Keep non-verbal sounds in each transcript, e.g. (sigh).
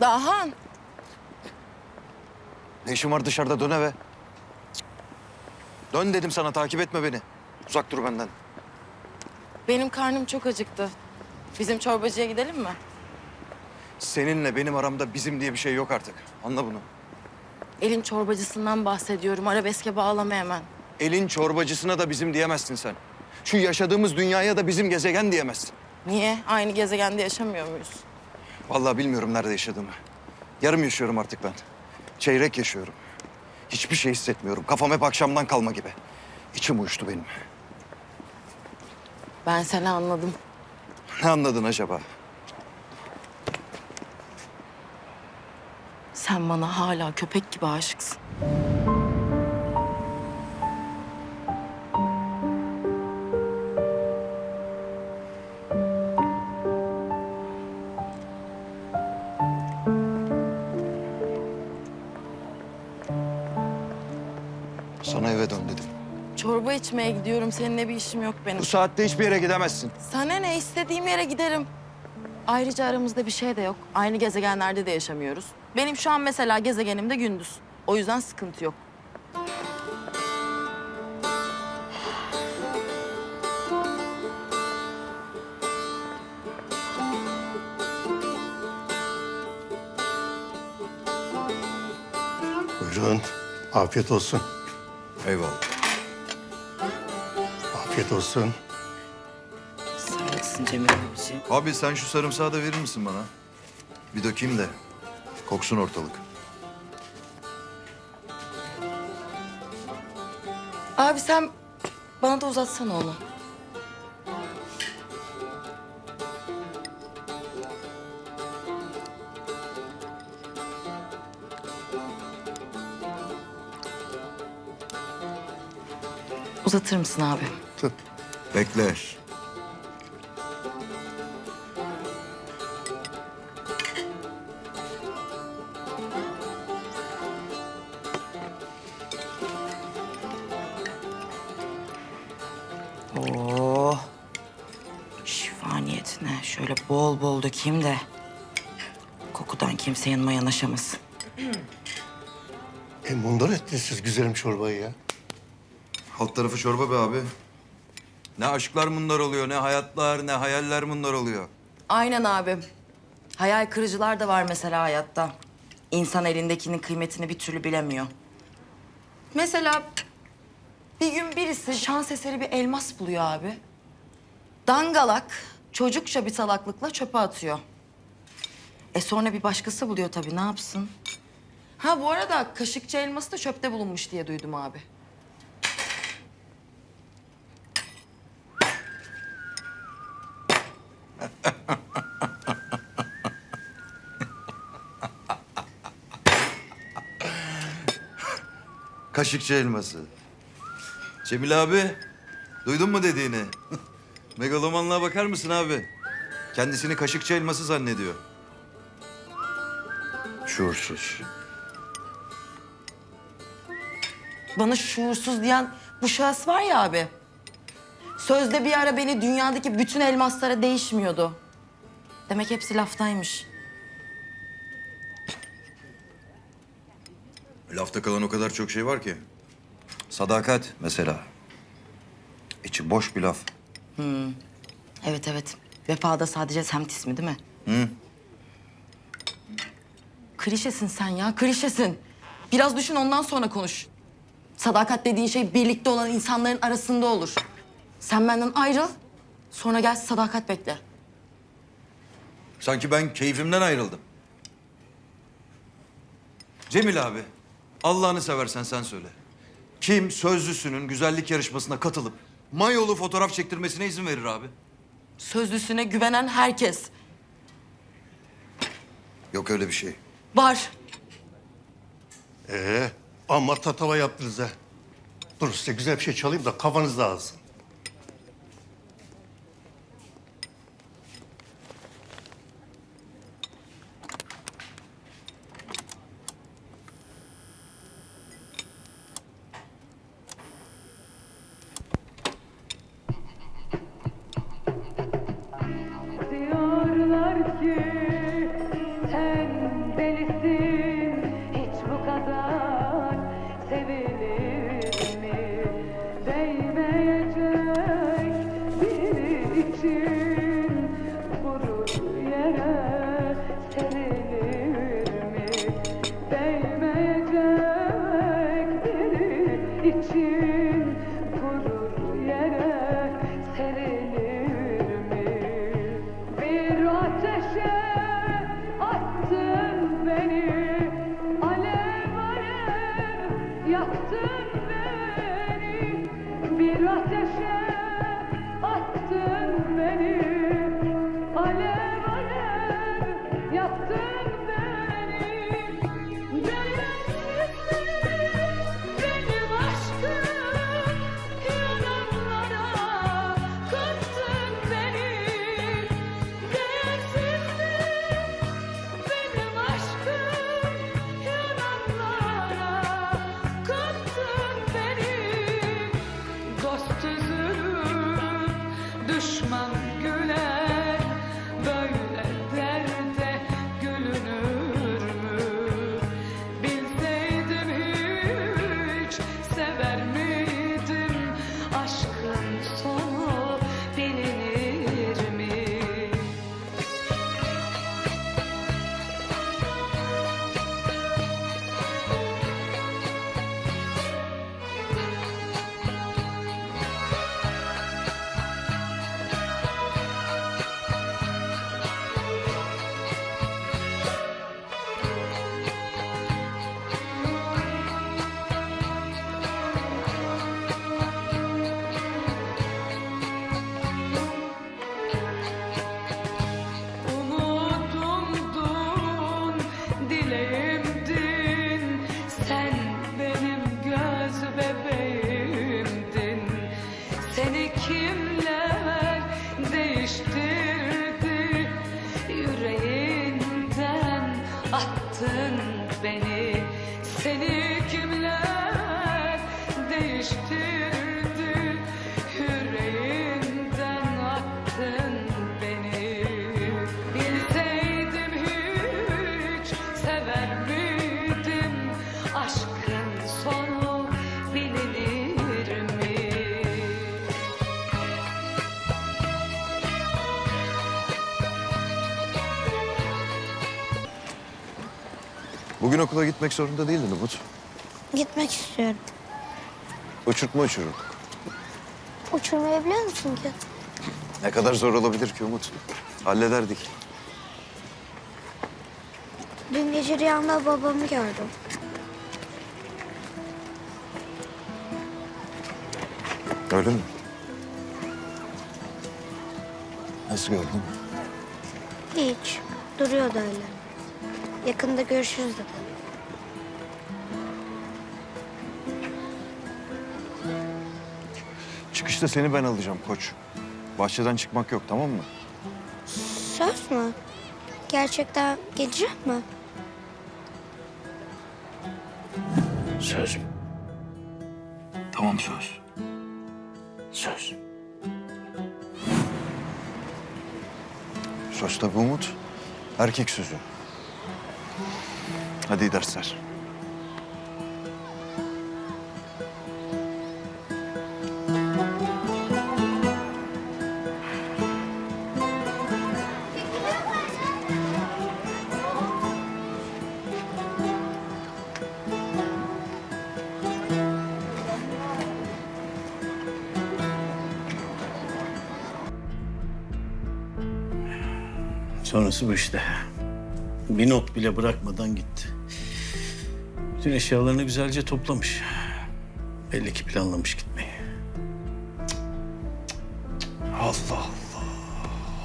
Dahan. Ne işin var dışarıda dön eve. Dön dedim sana takip etme beni. Uzak dur benden. Benim karnım çok acıktı. Bizim çorbacıya gidelim mi? Seninle benim aramda bizim diye bir şey yok artık. Anla bunu. Elin çorbacısından bahsediyorum. Arabeske bağlama hemen. Elin çorbacısına da bizim diyemezsin sen. Şu yaşadığımız dünyaya da bizim gezegen diyemezsin. Niye? Aynı gezegende yaşamıyor muyuz? Vallahi bilmiyorum nerede yaşadığımı. Yarım yaşıyorum artık ben. Çeyrek yaşıyorum. Hiçbir şey hissetmiyorum. Kafam hep akşamdan kalma gibi. İçim uyuştu benim. Ben seni anladım. Ne anladın acaba? Sen bana hala köpek gibi aşıksın. İçmeye gidiyorum. Seninle bir işim yok benim. Bu saatte hiçbir yere gidemezsin. Sana ne? istediğim yere giderim. Ayrıca aramızda bir şey de yok. Aynı gezegenlerde de yaşamıyoruz. Benim şu an mesela gezegenimde gündüz. O yüzden sıkıntı yok. Buyurun. Afiyet olsun. Eyvallah. Afiyet olsun. Sağ olasın Cemil abiciğim. Abi sen şu sarımsağı da verir misin bana? Bir dökeyim de koksun ortalık. Abi sen bana da uzatsana onu. Uzatır mısın abi? Tut. Bekle. Oo. Şifa niyetine şöyle bol bol dökeyim de kokudan kimse yanıma yanaşamasın. E mundar ettiniz siz güzelim çorbayı ya. Alt tarafı çorba be abi. Ne aşklar bunlar oluyor, ne hayatlar, ne hayaller bunlar oluyor. Aynen abi. Hayal kırıcılar da var mesela hayatta. İnsan elindekinin kıymetini bir türlü bilemiyor. Mesela bir gün birisi şans eseri bir elmas buluyor abi. Dangalak çocukça bir salaklıkla çöpe atıyor. E sonra bir başkası buluyor tabii ne yapsın? Ha bu arada kaşıkçı elması da çöpte bulunmuş diye duydum abi. Kaşıkçı elması. Cemil abi, duydun mu dediğini? Megalomanlığa bakar mısın abi? Kendisini kaşıkçı elması zannediyor. Şuursuz. Bana şuursuz diyen bu şahıs var ya abi. Sözde bir ara beni dünyadaki bütün elmaslara değişmiyordu. Demek hepsi laftaymış. Lafta kalan o kadar çok şey var ki. Sadakat mesela. İçi boş bir laf. Evet evet. Vefada sadece semt ismi değil mi? Hı? Klişesin sen ya, klişesin. Biraz düşün ondan sonra konuş. Sadakat dediğin şey birlikte olan insanların arasında olur. Sen benden ayrıl, sonra gel sadakat bekle. Sanki ben keyfimden ayrıldım. Cemil abi, Allah'ını seversen sen söyle. Kim sözlüsünün güzellik yarışmasına katılıp mayolu fotoğraf çektirmesine izin verir abi? Sözlüsüne güvenen herkes. Yok öyle bir şey. Var. Ee, amma tatava yaptınız ha. Dur size güzel bir şey çalayım da kafanız dağılsın. Bugün okula gitmek zorunda değildin Umut. Gitmek istiyorum. Uçurtma uçurun. Uçurmayı biliyor musun ki? Ne kadar zor olabilir ki Umut? Hallederdik. Dün gece rüyamda babamı gördüm. Öyle mi? Nasıl gördün? Hiç. Duruyordu öyle. Yakında görüşürüz dedi. Çıkışta seni ben alacağım koç. Bahçeden çıkmak yok tamam mı? Söz mü? Gerçekten gelecek mi? Söz. Tamam söz. Söz. Söz tabii Umut. Erkek sözü. Hadi dersler. Sonrası bu işte. Bir not bile bırakmadan gitti. Bütün eşyalarını güzelce toplamış. Belli ki planlamış gitmeyi. Allah Allah. Allah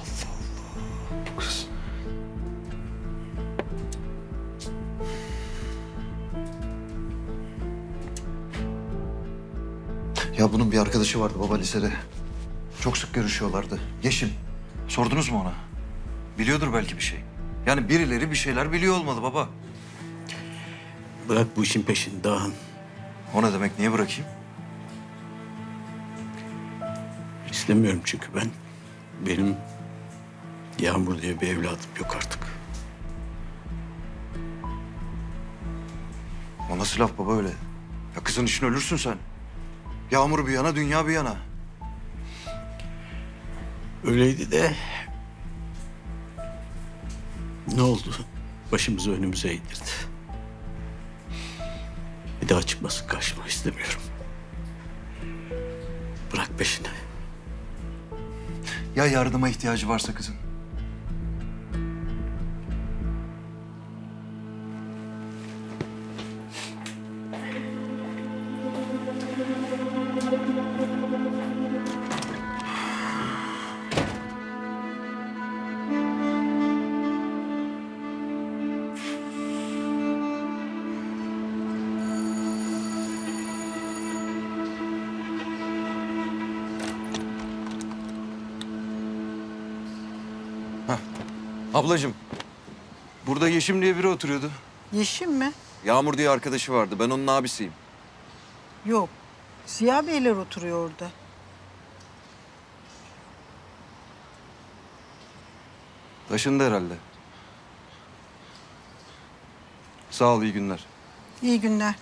Allah. Bu kız. Ya bunun bir arkadaşı vardı baba lisede. Çok sık görüşüyorlardı. Yeşim. Sordunuz mu ona? Biliyordur belki bir şey. Yani birileri bir şeyler biliyor olmalı baba. Bırak bu işin peşini Dağın. O ne demek? Niye bırakayım? İstemiyorum çünkü ben. Benim Yağmur diye bir evladım yok artık. O nasıl laf baba öyle? Ya kızın için ölürsün sen. Yağmur bir yana, dünya bir yana. Öyleydi de... Ne oldu? Başımızı önümüze eğdirdi. Bir daha çıkmasın karşıma istemiyorum. Bırak peşini. Ya yardıma ihtiyacı varsa kızın? Ablacığım, burada Yeşim diye biri oturuyordu. Yeşim mi? Yağmur diye arkadaşı vardı. Ben onun abisiyim. Yok. Ziya Beyler oturuyor orada. Taşındı herhalde. Sağ ol, iyi günler. İyi günler.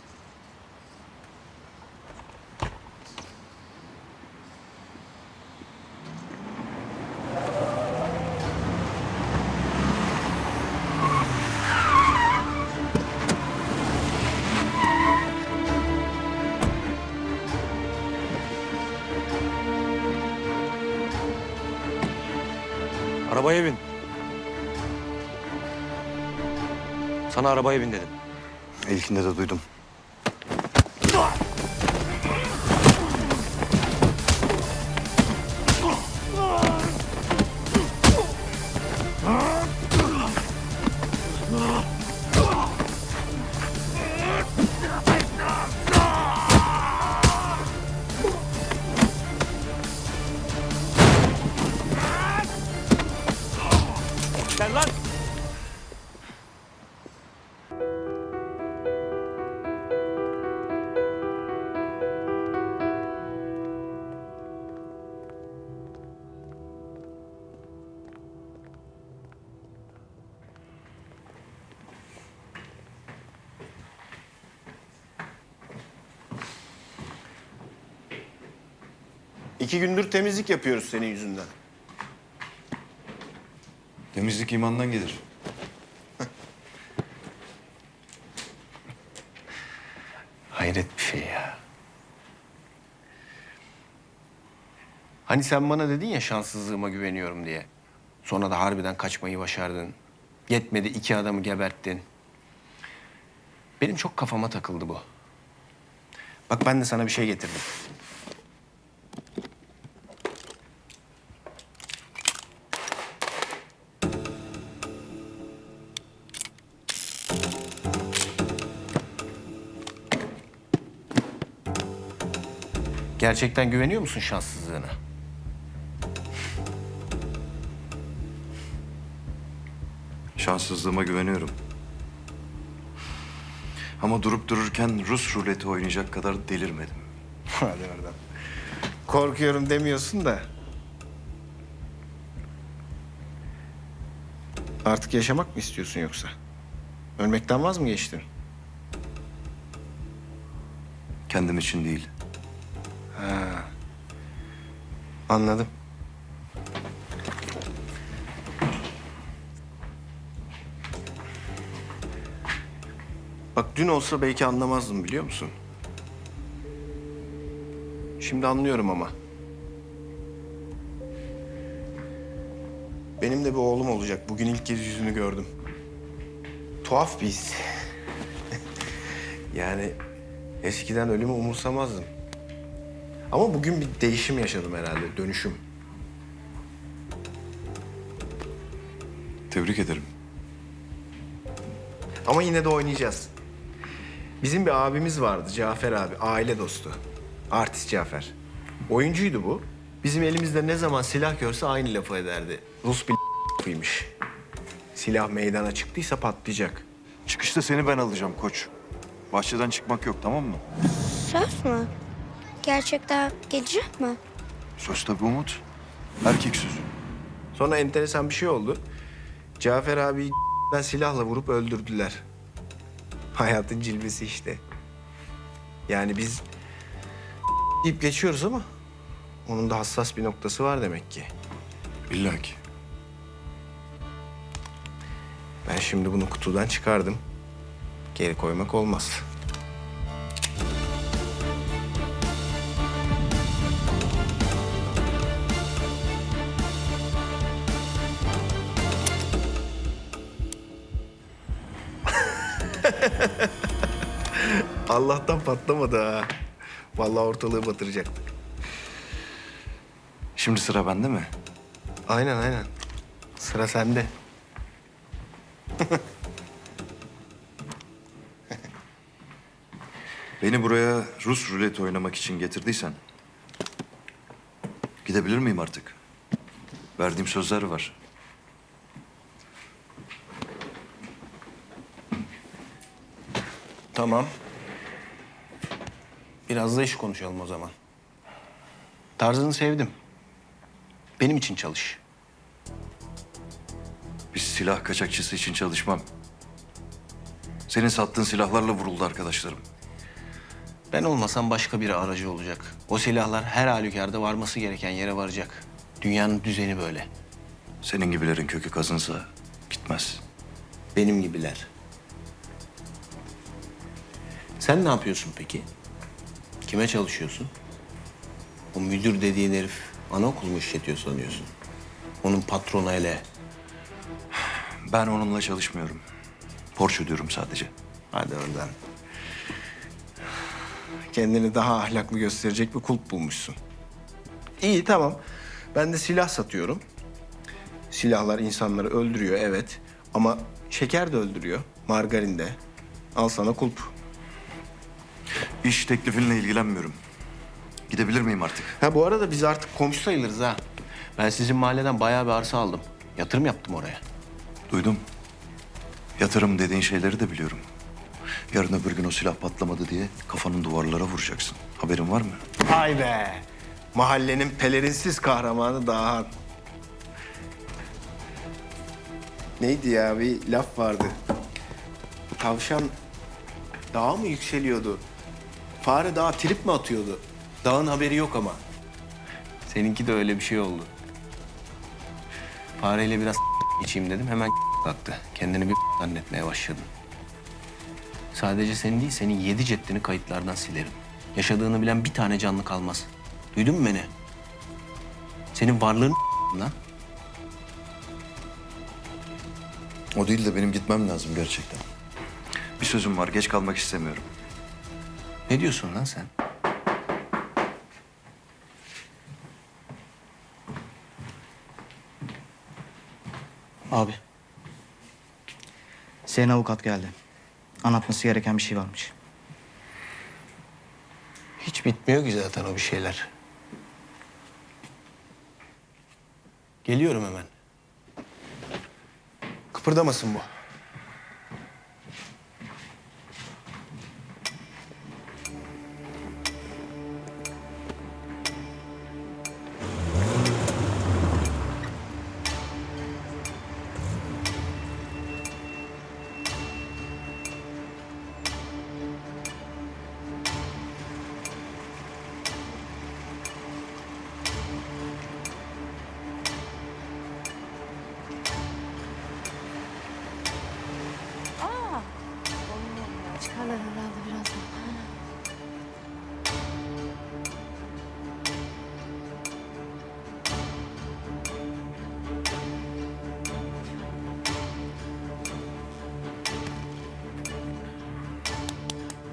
Arabaya bin. Sana arabaya bin dedim. İlkinde de duydum. İki gündür temizlik yapıyoruz senin yüzünden. Temizlik imandan gelir. (laughs) Hayret bir şey ya. Hani sen bana dedin ya şanssızlığıma güveniyorum diye. Sonra da harbiden kaçmayı başardın. Yetmedi iki adamı geberttin. Benim çok kafama takıldı bu. Bak ben de sana bir şey getirdim. Gerçekten güveniyor musun şanssızlığına? Şanssızlığıma güveniyorum. Ama durup dururken Rus ruleti oynayacak kadar delirmedim. (laughs) Hadi oradan. Korkuyorum demiyorsun da. Artık yaşamak mı istiyorsun yoksa? Ölmekten vaz mı geçtin? Kendim için değil. Anladım. Bak dün olsa belki anlamazdım biliyor musun? Şimdi anlıyorum ama. Benim de bir oğlum olacak. Bugün ilk kez yüzünü gördüm. Tuhaf bir his. (laughs) yani eskiden ölümü umursamazdım. Ama bugün bir değişim yaşadım herhalde, dönüşüm. Tebrik ederim. Ama yine de oynayacağız. Bizim bir abimiz vardı, Cafer abi, aile dostu. Artist Cafer. Oyuncuydu bu. Bizim elimizde ne zaman silah görse aynı lafı ederdi. Rus bir lafıymış. Silah meydana çıktıysa patlayacak. Çıkışta seni ben alacağım koç. Bahçeden çıkmak yok tamam mı? Söz mü? Gerçekten gelecek mi? Söz tabii Umut. Erkek sözü. Sonra enteresan bir şey oldu. Cafer abiyi (laughs) silahla vurup öldürdüler. (laughs) Hayatın cilvesi işte. Yani biz (laughs) deyip geçiyoruz ama onun da hassas bir noktası var demek ki. İlla ki. Ben şimdi bunu kutudan çıkardım. Geri koymak olmaz. Allah'tan patlamadı ha. Vallahi ortalığı batıracaktık. Şimdi sıra bende mi? Aynen aynen. Sıra sende. (laughs) Beni buraya Rus ruleti oynamak için getirdiysen... ...gidebilir miyim artık? Verdiğim sözler var. Tamam. Biraz da iş konuşalım o zaman. Tarzını sevdim. Benim için çalış. Bir silah kaçakçısı için çalışmam. Senin sattığın silahlarla vuruldu arkadaşlarım. Ben olmasam başka biri aracı olacak. O silahlar her halükarda varması gereken yere varacak. Dünyanın düzeni böyle. Senin gibilerin kökü kazınsa gitmez. Benim gibiler. Sen ne yapıyorsun peki? Kime çalışıyorsun? O müdür dediğin herif anaokul mu işletiyor sanıyorsun? Onun patronu hele. Ben onunla çalışmıyorum. Borç ödüyorum sadece. Hadi oradan. Kendini daha ahlaklı gösterecek bir kulp bulmuşsun. İyi tamam. Ben de silah satıyorum. Silahlar insanları öldürüyor evet. Ama şeker de öldürüyor. Margarin de. Al sana kulp. İş teklifinle ilgilenmiyorum. Gidebilir miyim artık? Ha bu arada biz artık komşu sayılırız ha. Ben sizin mahalleden bayağı bir arsa aldım. Yatırım yaptım oraya. Duydum. Yatırım dediğin şeyleri de biliyorum. Yarın öbür gün o silah patlamadı diye kafanın duvarlara vuracaksın. Haberin var mı? Hay be. Mahallenin pelerinsiz kahramanı Dahan. Neydi ya bir laf vardı. Tavşan dağa mı yükseliyordu? Fare dağa trip mi atıyordu? Dağın haberi yok ama. Seninki de öyle bir şey oldu. Fareyle biraz (laughs) içeyim dedim hemen (laughs) kalktı. Kendini bir (laughs) zannetmeye başladın. Sadece senin değil, senin yedi ceddini kayıtlardan silerim. Yaşadığını bilen bir tane canlı kalmaz. Duydun mu beni? Senin varlığın lan. O değil de benim gitmem lazım gerçekten. Bir sözüm var, geç kalmak istemiyorum. Ne diyorsun lan sen? Abi. Senin avukat geldi. Anlatması gereken bir şey varmış. Hiç bitmiyor ki zaten o bir şeyler. Geliyorum hemen. Kıpırdamasın bu.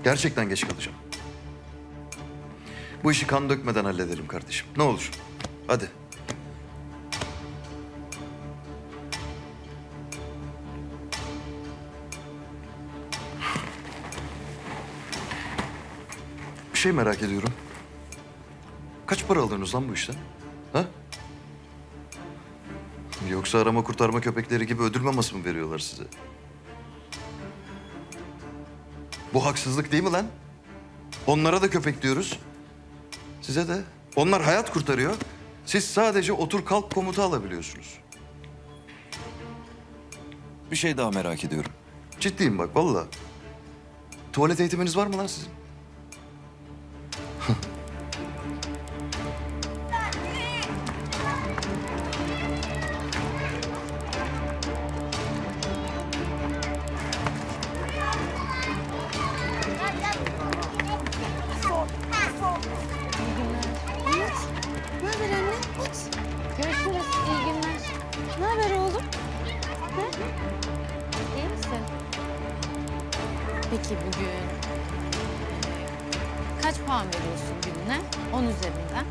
Gerçekten geç kalacağım. Bu işi kan dökmeden hallederim kardeşim. Ne olur. Hadi. Bir şey merak ediyorum. Kaç para alıyorsunuz lan bu işten? Ha? Yoksa arama kurtarma köpekleri gibi ödül maması mı veriyorlar size? Bu haksızlık değil mi lan? Onlara da köpek diyoruz. Size de. Onlar hayat kurtarıyor. Siz sadece otur kalk komuta alabiliyorsunuz. Bir şey daha merak ediyorum. Ciddiyim bak vallahi. Tuvalet eğitiminiz var mı lan sizin? Peki bugün kaç puan veriyorsun gününe? 10 üzerinden.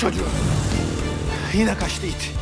Çocuğu. Yine kaçtı it.